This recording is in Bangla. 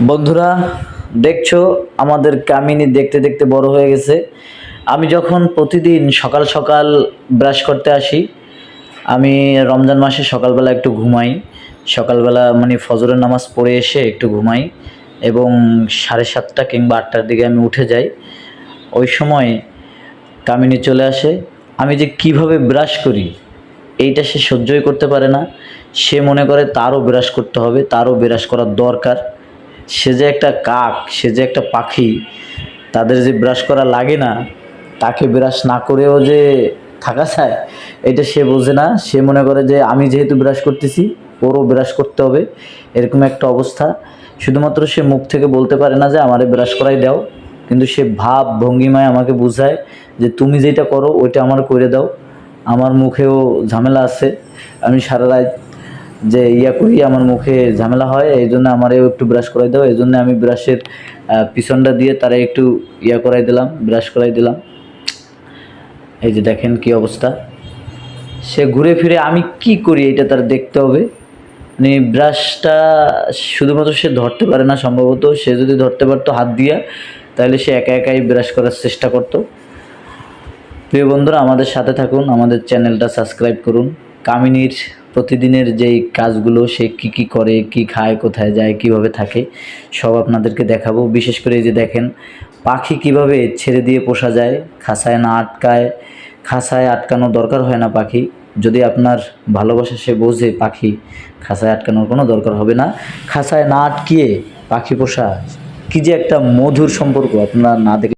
বন্ধুরা, দেখছ, আমাদের কামিনী দেখতে দেখতে বড় হয়ে গেছে। আমি যখন প্রতিদিন সকাল সকাল ব্রাশ করতে আসি, আমি রমজান মাসে সকালবেলা একটু ঘুমাই। সকালবেলা মানে ফজরের নামাজ পড়ে এসে একটু ঘুমাই এবং সাড়ে সাতটা কিংবা আটটার দিকে আমি উঠে যাই। ওই সময় কামিনী চলে আসে। আমি যে কীভাবে ব্রাশ করি, এইটা সে সহ্যই করতে পারে না। সে মনে করে তারও ব্রাশ করতে হবে, তারও ব্রাশ করার দরকার। সে যে একটা কাক, সে যে একটা পাখি, তাদের যে ব্রাশ করা লাগে না, তাকে ব্রাশ না করেও যে থাকা যায়, এটা সে বোঝে না। সে মনে করে যে আমি যেহেতু ব্রাশ করতেছি, ওরও ব্রাশ করতে হবে। এরকম একটা অবস্থা। শুধুমাত্র সে মুখ থেকে বলতে পারে না যে, আমারে ব্রাশ করাই দাও। কিন্তু সে ভাব, ভঙ্গিমায় আমাকে বোঝায় যে, তুমি যেটা করো, ওইটা আমার করে দাও। আমার মুখেও ঝামেলা আছে। আমি সারা রাত যে ইয়া করি, আমার মুখে ঝামেলা হয়, এই জন্য আমারও একটু ব্রাশ করাই দাও। এই জন্য আমি ব্রাশের পিছনটা দিয়ে তারা একটু ইয়া করাই দিলাম ব্রাশ করাই দিলাম। এই যে দেখেন কি অবস্থা। সে ঘুরে ফিরে আমি কি করি এটা তার দেখতে হবে। মানে ব্রাশটা শুধুমাত্র সে ধরতে পারে না, সম্ভবত সে যদি ধরতে পারতো হাত দিয়া, তাহলে সে একা একাই ব্রাশ করার চেষ্টা করতো। প্রিয় বন্ধুরা, আমাদের সাথে থাকুন, আমাদের চ্যানেলটা সাবস্ক্রাইব করুন। কামিনীর প্রতিদিনের যেই কাজগুলো, সে কি কি করে, কি খায়, কোথায় যায়, কীভাবে থাকে, সব আপনাদেরকে দেখাবো। বিশেষ করে যে দেখেন, পাখি কীভাবে ছেড়ে দিয়ে পোষা যায়, খাসায় না আটকায়, খাসায় আটকানো দরকার হয় না পাখি। যদি আপনার ভালোবাসা সে বোঝে পাখি, খাসায় আটকানোর কোনো দরকার হবে না। খাসায় না আটকিয়ে পাখি পোষা, কি যে একটা মধুর সম্পর্ক, আপনারা না দেখে